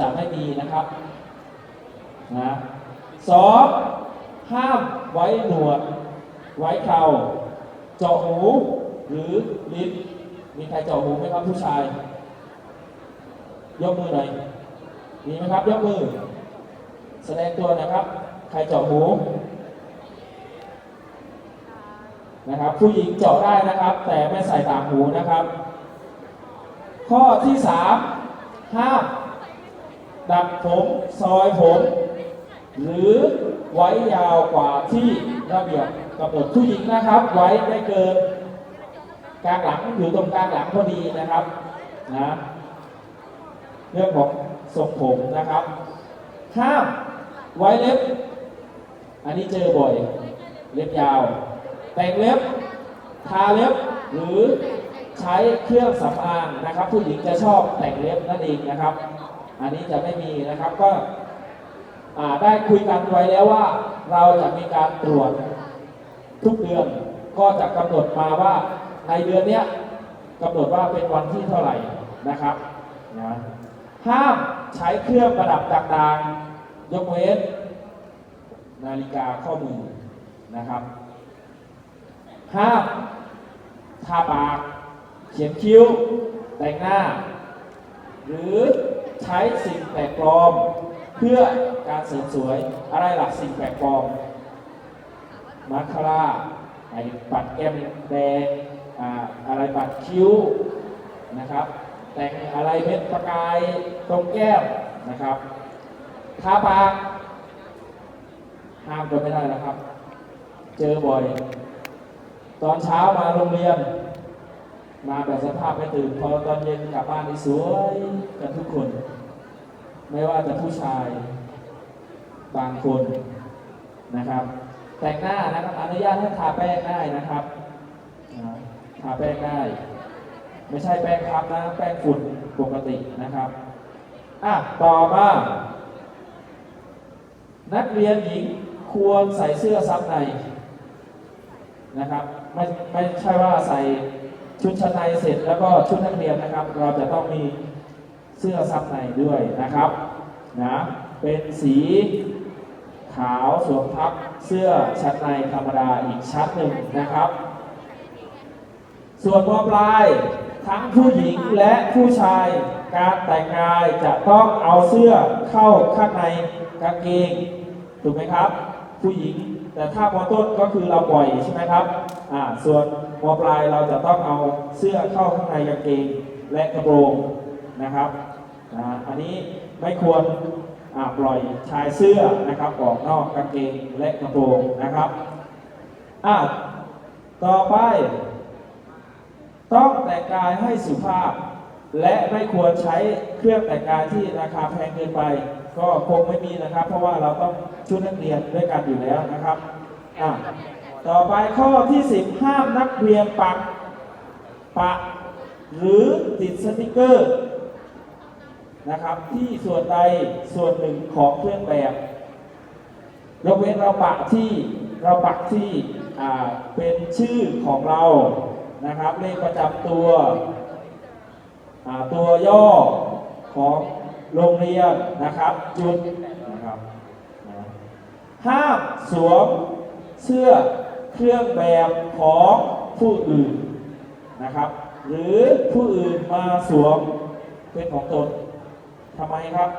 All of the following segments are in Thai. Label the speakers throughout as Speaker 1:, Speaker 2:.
Speaker 1: จะไม่มีนะครับนะสองห้ามไว้หนวด ไว้เข่าเจาะหูหรือลิ้นมีใครเจาะหูไหมครับผู้ชาย ยกมือหน่อยมีไหมครับยกมือ แสดงตัวนะครับ ใครเจาะหูนะครับ ผู้หญิงเจาะได้นะครับ แต่ไม่ใส่ต่างหูนะครับ ข้อที่สามห้าม ดัดผมซอยผม หรือไว้ยาวกว่าที่ระเบียบกำหนดผู้หญิงนะครับ ไว้ไม่เกินกลางหลังอยู่ตรงกลางหลังพอดีนะครับนะเรื่องของทรงผมนะครับห้ามไว้เล็บ อันนี้เจอบ่อย เล็บยาว แต่งเล็บ ทาเล็บ หรือใช้เครื่องสำอางนะครับ ผู้หญิงจะชอบแต่งเล็บนั่นเองนะครับ อันนี้จะไม่มีนะครับก็ได้คุยกันไว้แล้วว่าเราจะมีการตรวจทุกเดือนก็จะกำหนดมาว่าในเดือนเนี้ยกำหนดว่าเป็นวันที่เท่าไหร่นะครับนะห้ามใช้เครื่องประดับต่างๆ ยกเว้น นาฬิกาข้อมือนะครับ ห้ามทาปาก เขียนคิ้ว แต่งหน้า หรือ ใช้สิ่งแปลกปลอม เพื่อการเสริมสวยอะไรหลักสิ่งแปลกปลอมมาคาร่าไอ้ปัดแก้มแดงอ่าอะไรปัดคิ้วนะครับ แต่งอะไรเม็ดประกายตรงแก้มนะครับทาปากห้ามกันไม่ได้นะครับ เจอบ่อย ตอนเช้ามาโรงเรียน มาแบบสภาพไม่ตื่นพอตอนเย็นกลับบ้านนี่สวยกันทุกคน ไม่ว่าจะผู้ชายบางคนนะครับ แต่งหน้านะครับอนุญาตให้ทาแป้งได้นะครับทาแป้งได้ ไม่ใช่แป้งพับนะแป้งฝุ่นปกตินะครับอะต่อมานักเรียนหญิงควรใส่เสื้อซับในนะครับ ไม่ไม่ใช่ว่าใส่ ชุดชั้นในเสร็จแล้วก็ชุดนักเรียนนะครับ เราจะต้องมีเสื้อซับในด้วยนะครับนะเป็นสีขาวสวมทับเสื้อชั้นในธรรมดาอีกชั้นหนึ่งนะครับ ส่วนมปลายทั้งผู้หญิงและผู้ชายการแต่งกายจะต้องเอาเสื้อเข้าข้างในกางเกงถูกไหมครับ ผู้หญิง แต่ถ้ามต้นก็คือเราปล่อยใช่ไหมครับอ่าส่วนมปลายเราจะต้องเอาเสื้อเข้าข้างในกางเกงและกระโปรงนะครับอ่าอันนี้ไม่ควรอ่าปล่อยชายเสื้อนะครับออกนอกกางเกงและกระโปรงนะครับอ่าต่อไป ต้องแต่งกายให้สุภาพ และไม่ควรใช้เครื่องแต่งกายที่ราคาแพงเกินไป ก็คงไม่มีนะครับ เพราะว่าเราต้องชุดนักเรียนด้วยกันอยู่แล้วนะครับอะต่อไปข้อที่ 10 ห้ามนักเรียนปักปะ หรือติดสติกเกอร์นะครับ ที่ส่วนใดส่วนหนึ่งของเครื่องแบบยกเว้นเราปักที่เราปักที่อ่าเป็นชื่อของเรานะครับเลขประจำตัวอ่าตัวย่อของ โรงเรียนนะครับ จุดนะครับห้ามสวมเสื้อเครื่องแบบของผู้อื่นนะครับ หรือผู้อื่นมาสวมเป็นของตนทำไมครับ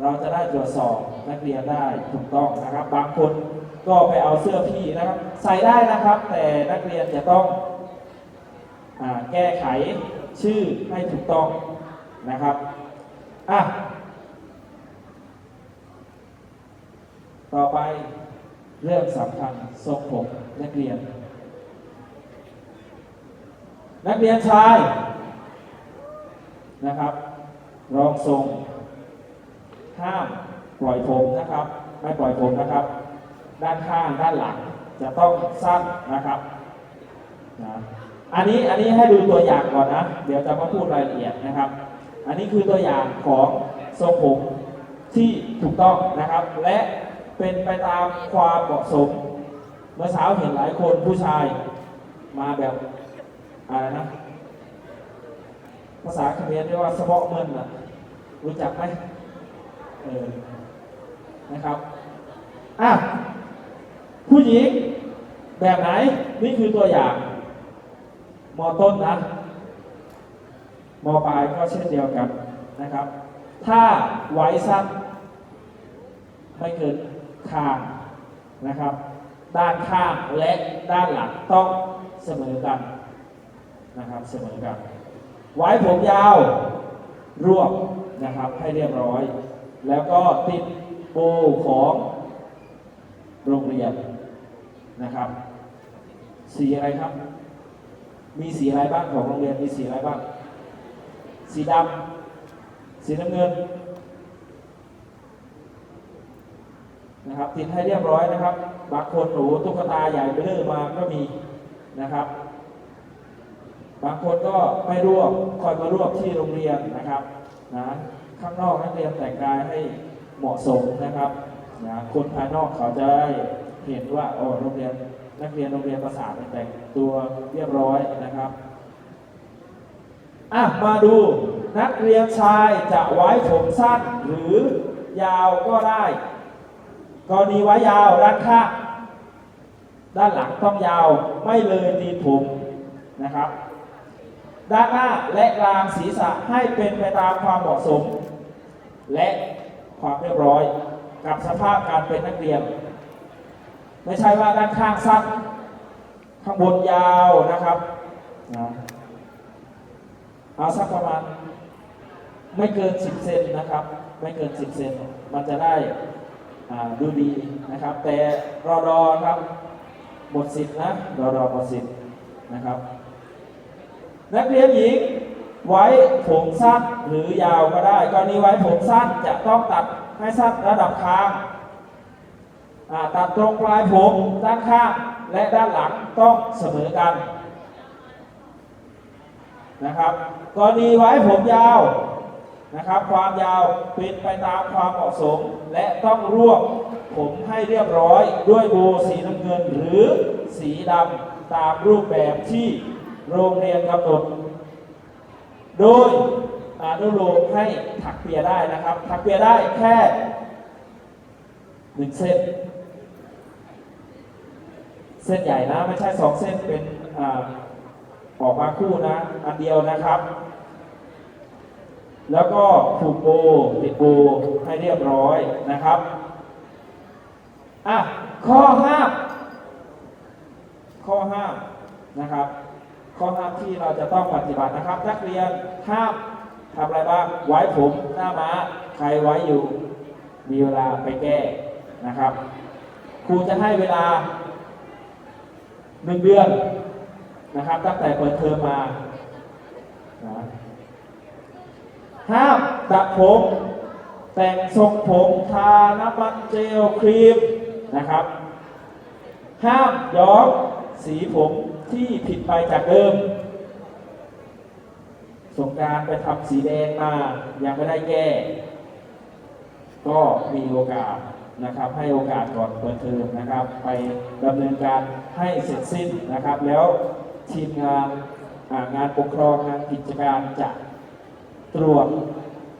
Speaker 1: เราจะได้ตรวจสอบนักเรียนได้ถูกต้องนะครับ บางคนก็ไปเอาเสื้อพี่นะครับ ใส่ได้นะครับ แต่นักเรียนจะต้องอแก้ไขชื่อให้ถูกต้อง นะครับอะต่อไปเรื่องสำคัญทรงผมนักเรียน นักเรียนชายนะครับ รองทรง ห้ามปล่อยผมนะครับ ไม่ปล่อยผมนะครับ ด้านข้างด้านหลังจะต้องสั้นนะครับนะอันนี้อันนี้ให้ดูตัวอย่างก่อนนะ เดี๋ยวจะมาพูดรายละเอียดนะครับ อันนี้คือตัวอย่างของทรงผมที่ถูกต้องนะครับ และเป็นไปตามความเหมาะสม เมื่อเช้าเห็นหลายคนผู้ชายมาแบบอะไรนะ ภาษาเขมรเรียกว่าสะเบาะเมินนะรู้จักไหมเออนะครับอะผู้หญิงแบบไหนนี่คือตัวอย่างมอต้นนะ มปลายก็เช่นเดียวกันนะครับ ถ้าไว้สั้นไม่เกินข้างนะครับ ด้านข้างและด้านหลังต้องเสมอกันนะครับเสมอกัน ไว้ผมยาวรวบนะครับให้เรียบร้อย แล้วก็ติดโบของโรงเรียนนะครับ สีอะไรครับ มีสีอะไรบ้างของโรงเรียนมีสีอะไรบ้าง สีดำ สีน้ำเงิน นะครับ ติดให้เรียบร้อยนะครับ บางคนหนูตุ๊กตาใหญ่ไปเรื่อยมาก็มีนะครับ บางคนก็ไม่รวบคอยมารวบที่โรงเรียนนะครับนะข้างนอกนักเรียนแต่งกายให้เหมาะสมนะครับนะคนภายนอกเขาจะได้เห็นว่าโอ้โรงเรียนนักเรียนโรงเรียนภาษาแต่งตัวเรียบร้อยนะครับ อะมาดูนักเรียนชายจะไว้ผมสั้นหรือยาวก็ได้กรณีไว้ยาวด้านข้างด้านหลังต้องยาวไม่เลยตีนผมนะครับ ด้านหน้าและกลางศีรษะให้เป็นไปตามความเหมาะสม และความเรียบร้อยกับสภาพการเป็นนักเรียน ไม่ใช่ว่าด้านข้างสั้นข้างบนยาวนะครับนะ เอาสักประมาณไม่เกิน 10 เซนนะครับ ไม่เกิน 10 เซนมันจะได้ดูดีนะครับ แต่รอดอครับหมดสิทธิ์นะรอดอหมดสิทธิ์นะครับ นักเรียนหญิงไว้ผมสั้นหรือยาวก็ได้กรณีไว้ผมสั้นจะต้องตัดให้สั้นระดับคางอ่าตัดตรงปลายผมด้านข้างและด้านหลังต้องเสมอกัน นะครับ กรณีไว้ผมยาวนะครับ ความยาวเป็นไปตามความเหมาะสม และต้องรวบผมให้เรียบร้อยด้วยโบว์สีน้ำเงินหรือสีดำตามรูปแบบที่โรงเรียนกำหนด โดยอนุโลมให้ถักเปียได้นะครับ ถักเปียได้แค่หนึ่งเส้น เส้นใหญ่นะ ไม่ใช่สองเส้นเป็นอา ออกมาคู่นะ อันเดียวนะครับ แล้วก็ผูกโบติดโบให้เรียบร้อยนะครับอะข้อห้ามข้อห้ามนะครับ ข้อห้ามที่เราจะต้องปฏิบัตินะครับ นักเรียนห้ามทำอะไรบ้างไว้ผมหน้าม้าใครไว้อยู่ มีเวลาไปแก้นะครับ ครูจะให้เวลาหนึ่งเดือน นะครับ ตั้งแต่เปิดเทอมมานะห้ามตัดผม แต่งทรงผมทาน้ำมันเจลครีมนะครับ ห้ามย้อมสีผมที่ผิดไปจากเดิม สงการไปทำสีแดงมายังไม่ได้แก้ ก็มีโอกาสนะครับ ให้โอกาสก่อนเปิดเทอมนะครับ ไปดำเนินการให้เสร็จสิ้นนะครับแล้ว ทีมงานงานปกครองงานกิจการจะตรวจ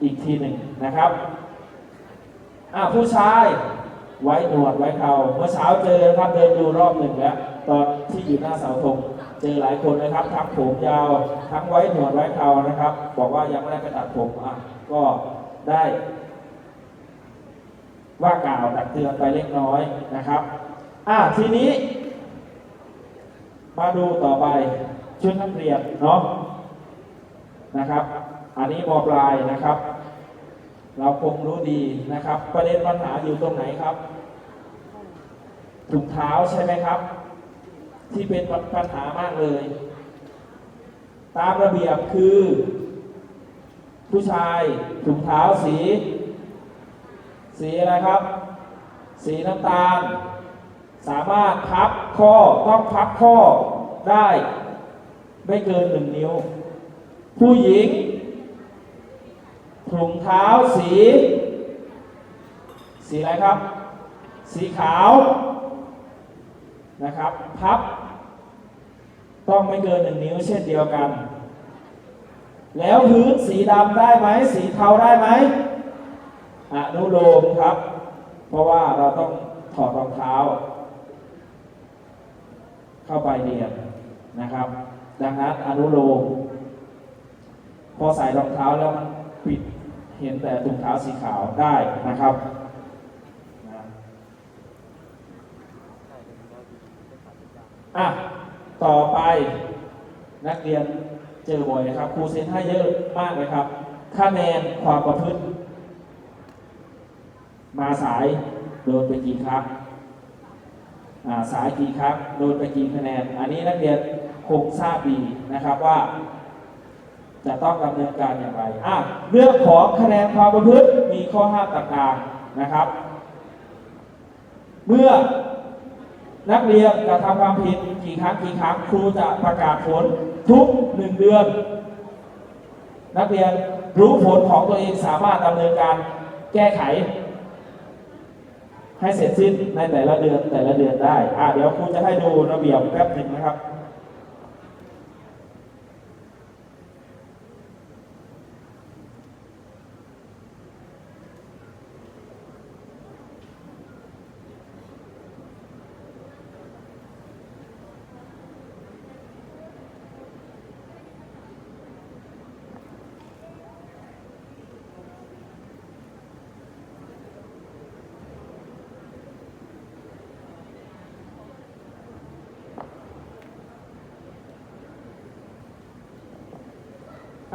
Speaker 1: อีกทีหนึ่งนะครับผู้ชายไว้หนวดไว้เขาเมื่อเช้าเจอครับเดินดูรอบหนึ่งแล้วตอนที่อยู่หน้าเสาธงเจอหลายคนนะครับทั้งผมยาวทั้งไว้หนวดไว้เขานะครับ บอกว่ายังไม่ได้ไปตัดผมอะก็ได้ ว่ากล่าวตักเตือนไปเล็กน้อยนะครับอะทีนี้ มาดูต่อไปชุดนักเรียนเนาะนะครับ อันนี้มปลายนะครับ เราคงรู้ดีนะครับ ประเด็นปัญหาอยู่ตรงไหนครับถุงเท้าใช่ไหมครับ ที่เป็นปัญหามากเลย ตามระเบียบคือ ผู้ชายถุงเท้าสี สีอะไรครับ สีน้ำตาล สามารถพับข้อต้องพับข้อได้ ไม่เกินหนึ่งนิ้ว ผู้หญิงถุงเท้าสี สีอะไรครับ สีขาวนะครับ พับ ต้องไม่เกินหนึ่งนิ้วเช่นเดียวกัน แล้วพื้นสีดำได้ไหม สีเทาได้ไหมอนุโลมครับ เพราะว่าเราต้องถอดรองเท้า เข้าไปเรียนนะครับ ดังนั้นอนุโลมพอใส่รองเท้าแล้วมันปิดเห็นแต่ถุงเท้าสีขาวได้นะครับอะต่อไปนักเรียนเจอบ่อยนะครับครูเซ็นให้เยอะมากเลยครับคะแนนความประพฤติ มาสายโดนไปกี่ครั้ง สายกี่ครั้งโดนไปกี่คะแนน อันนี้นักเรียนคงทราบดีนะครับว่า จะต้องดำเนินการอย่างไรอะเรื่องของคะแนนความประพฤติมีข้อห้ามต่างๆนะครับ เมื่อนักเรียนกระทำความผิดกี่ครั้งกี่ครั้งครูจะประกาศผลทุกหนึ่งเดือน นักเรียนรู้ผลของตัวเองสามารถดำเนินการแก้ไข ให้เสร็จสิ้นในแต่ละเดือนแต่ละเดือนได้ อะเดี๋ยวครูจะให้ดูระเบียบแป๊บหนึ่งนะครับ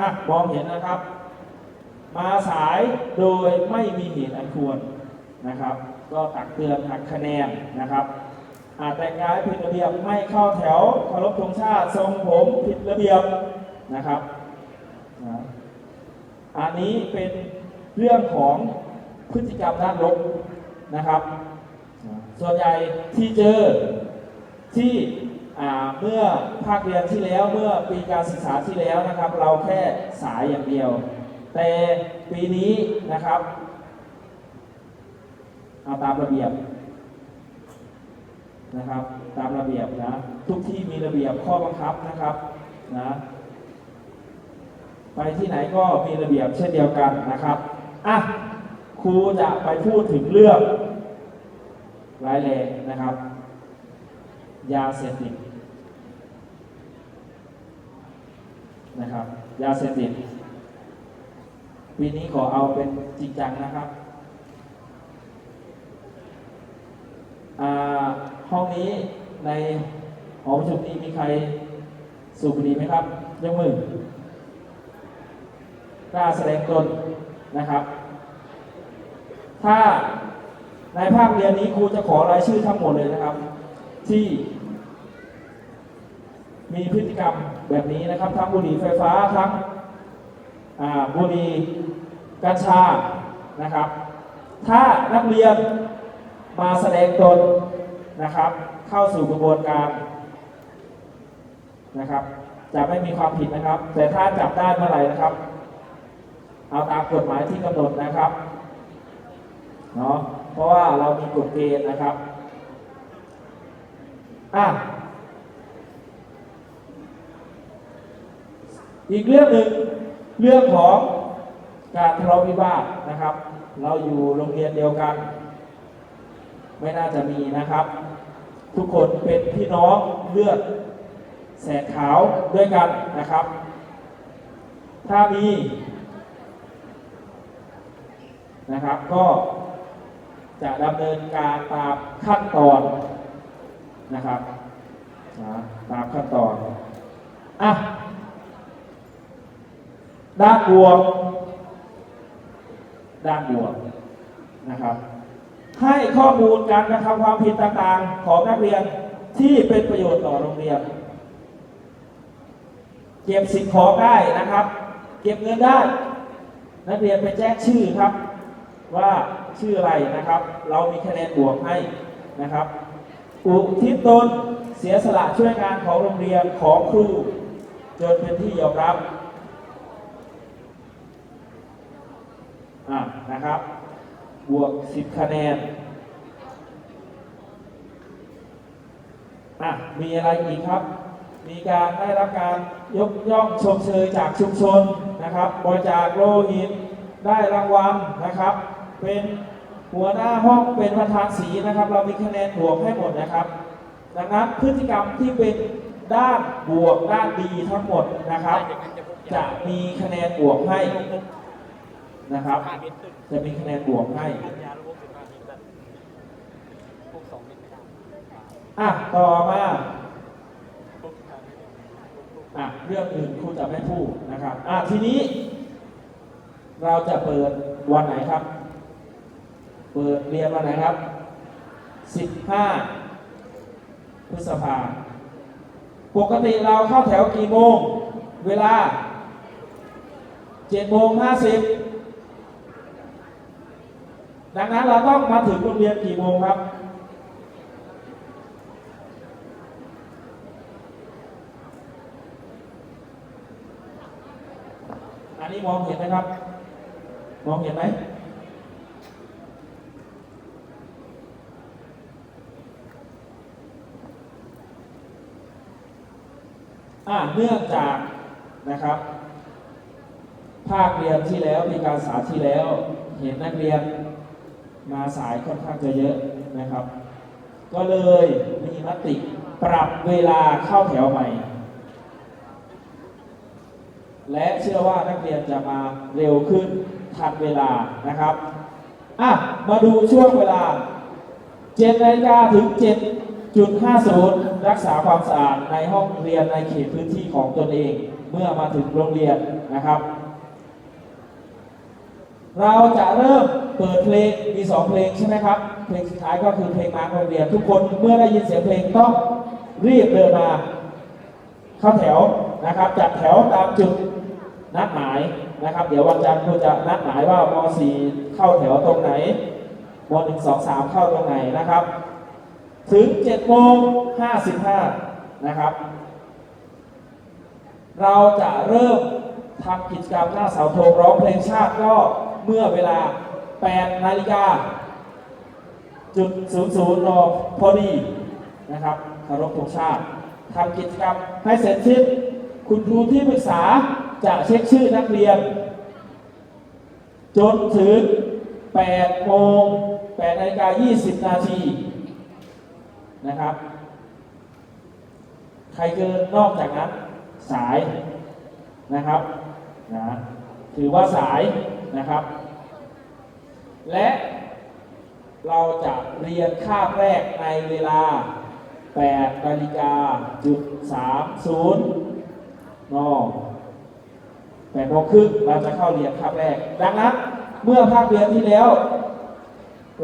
Speaker 1: อะมองเห็นนะครับ มาสายโดยไม่มีเหตุอันควรนะครับ ก็ตักเตือนหักคะแนนนะครับ อาจแต่งกายผิดระเบียบไม่เข้าแถวเคารพธงชาติทรงผมผิดระเบียบนะครับนะอันนี้เป็นเรื่องของพฤติกรรมด้านลบนะครับ ส่วนใหญ่ที่เจอที่ เมื่อภาคเรียนที่แล้วเมื่อปีการศึกษาที่แล้วนะครับ เราแค่สายอย่างเดียว แต่ปีนี้นะครับเอาตามระเบียบนะครับ ตามระเบียบนะทุกที่มีระเบียบข้อบังคับนะครับนะไปที่ไหนก็มีระเบียบเช่นเดียวกันนะครับอะครูจะไปพูดถึงเรื่องร้ายแรงนะครับ ยาเสพติด นะครับ ยาเสพติดปีนี้ขอเอาเป็นจริงจังนะครับ ห้องนี้ในหอประชุมนี้มีใครสูบบุหรี่ไหมครับยกมือกล้าแสดงตนนะครับ ถ้าในภาคเรียนนี้ครูจะขอรายชื่อทั้งหมดเลยนะครับ ที่มีพฤติกรรม แบบนี้นะครับทั้งบุหรี่ไฟฟ้าทั้งบุหรี่กัญชานะครับ ถ้านักเรียนมาแสดงตนนะครับ เข้าสู่กระบวนการนะครับจะไม่มีความผิดนะครับ แต่ถ้าจับได้เมื่อไหร่นะครับ เอาตามกฎหมายที่กำหนดนะครับเนาะเพราะว่าเรามีกฎเกณฑ์นะครับอะ อีกเรื่องหนึ่งเรื่องของการทะเลาะวิวาทนะครับ เราอยู่โรงเรียนเดียวกัน ไม่น่าจะมีนะครับ ทุกคนเป็นพี่น้องเลือดแสกขาวด้วยกันนะครับ ถ้ามีนะครับก็จะดำเนินการตามขั้นตอนนะครับตามขั้นตอนอะ ด้านบวก ด้านบวกนะครับ ให้ข้อมูลการกระทำความผิดต่างๆ ของนักเรียนที่เป็นประโยชน์ต่อโรงเรียน เก็บสิ่งของได้นะครับ เก็บเงินได้ นักเรียนไปแจ้งชื่อครับ ว่าชื่ออะไรนะครับ เรามีคะแนนบวกให้นะครับ อุทิศตนเสียสละช่วยงานของโรงเรียนของครู จนเป็นที่ยอมรับ อะนะครับ บวก 10 คะแนนอะมีอะไรอีกครับ มีการได้รับการยกย่องชมเชยจากชุมชนนะครับบริจาคโลหิตได้รางวัลนะครับ เป็นหัวหน้าห้องเป็นประธานสีนะครับ เรามีคะแนนบวกให้หมดนะครับ ดังนั้นพฤติกรรมที่เป็นด้านบวกด้านดีทั้งหมดนะครับ จะมีคะแนนบวกให้ นะครับ
Speaker 2: ห้าเมตรขึ้น
Speaker 1: จะมีคะแนนบวกให้
Speaker 2: อันยาระบบสิบห้าเมตรได้พวกสองเมตรไม่ได้
Speaker 1: อะต่อมา
Speaker 2: พวกสิบห้าเมตรพวก
Speaker 1: อะเรื่องอื่นครูจะไม่พูดนะครับอะทีนี้ เราจะเปิดวันไหนครับ เปิดเรียนวันไหนครับ 15 พฤษภาปกติเราเข้าแถวกี่โมง เวลา7โมง50 ดังนั้นเราต้องมาถึงโรงเรียนกี่โมงครับ อันนี้มองเห็นไหมครับ มองเห็นไหมอ่าเนื่องจากนะครับ ภาคเรียนที่แล้วมีการสาธิตแล้ว เห็นนักเรียน มาสายค่อนข้างจะเยอะนะครับ ก็เลยมีมติปรับเวลาเข้าแถวใหม่ และเชื่อว่านักเรียนจะมาเร็วขึ้นทันเวลานะครับอะมาดูช่วงเวลา7นาฬิกาถึง 7.50 รักษาความสะอาดในห้องเรียนในเขตพื้นที่ของตนเอง เมื่อมาถึงโรงเรียนนะครับ เราจะเริ่มเปิดเพลงมีสองเพลงใช่ไหมครับ เพลงสุดท้ายก็คือเพลงมาโรงเรียนทุกคนเมื่อได้ยินเสียงเพลงต้องรีบเดินมา เข้าแถวนะครับจัดแถวตามจุดนัดหมายนะครับ เดี๋ยววันจันทร์ครูจะนัดหมายว่าม .4 เข้าแถวตรงไหนม .1 2 3 เข้าตรงไหนนะครับ ถึง7โมง55นะครับเราจะเริ่มทำกิจกรรมหน้าเสาธงร้องเพลงชาติก็ เมื่อเวลา 8 นาฬิกาจุดศูนย์ศูนย์นพอดีนะครับคารพธงชาติทำกิจกรรมให้เสร็จสิ้น คุณครูที่ปรึกษาจะเช็คชื่อนักเรียน จนถึง8โมง8นาฬิกา20 นาทีนะครับ ใครเกินนอกจากนั้นสายนะครับนะถือว่าสาย นะครับ และเราจะเรียนคาบแรกในเวลา 8นาฬิกาจุด30น8โมงครึ่งเราจะเข้าเรียนคาบแรก ดังนั้นเมื่อภาคเรียนที่แล้ว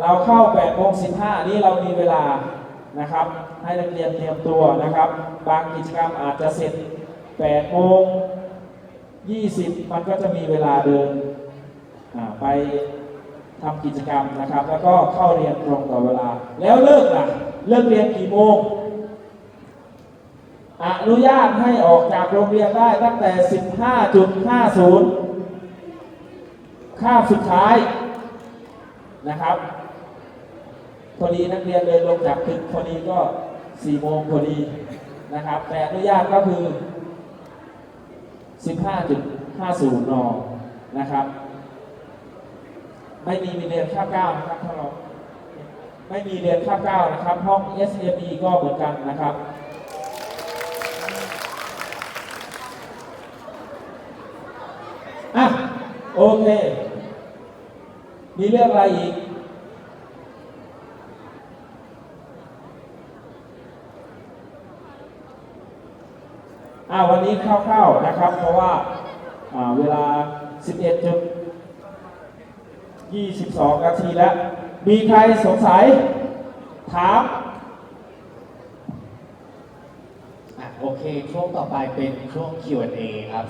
Speaker 1: เราเข้า8โมง15นี้เรามีเวลานะครับ ให้นักเรียนเตรียมตัวนะครับ บางกิจกรรมอาจจะเสร็จ8โมง20 มันก็จะมีเวลาเดิน ไปทำกิจกรรมนะครับ แล้วก็เข้าเรียนตรงต่อเวลา แล้วเลิกล่ะ เลิกเรียนกี่โมง อนุญาตให้ออกจากโรงเรียนได้ตั้งแต่ 15.50ข้ามสุดท้ายนะครับพอดีนักเรียนเลยลงจากตึกพอดีก็4โมงพอดีนะครับ แต่อนุญาตก็คือ 15.50 น นะครับ ไม่มีเรียนข้าวเก้านะครับถ้าเราไม่มีเรียนข้าวเก้านะครับ ห้อง SME ก็เหมือนกันนะครับอะโอเค มีเรื่องอะไรอีกอ่าวันนี้คร่าวๆนะครับ เพราะว่าอ่าเวลา 11จุด 22 นาทีแล้ว มีใครสงสัย ถาม
Speaker 3: อะโอเค ช่วงต่อไปเป็นช่วง Q&A ครับ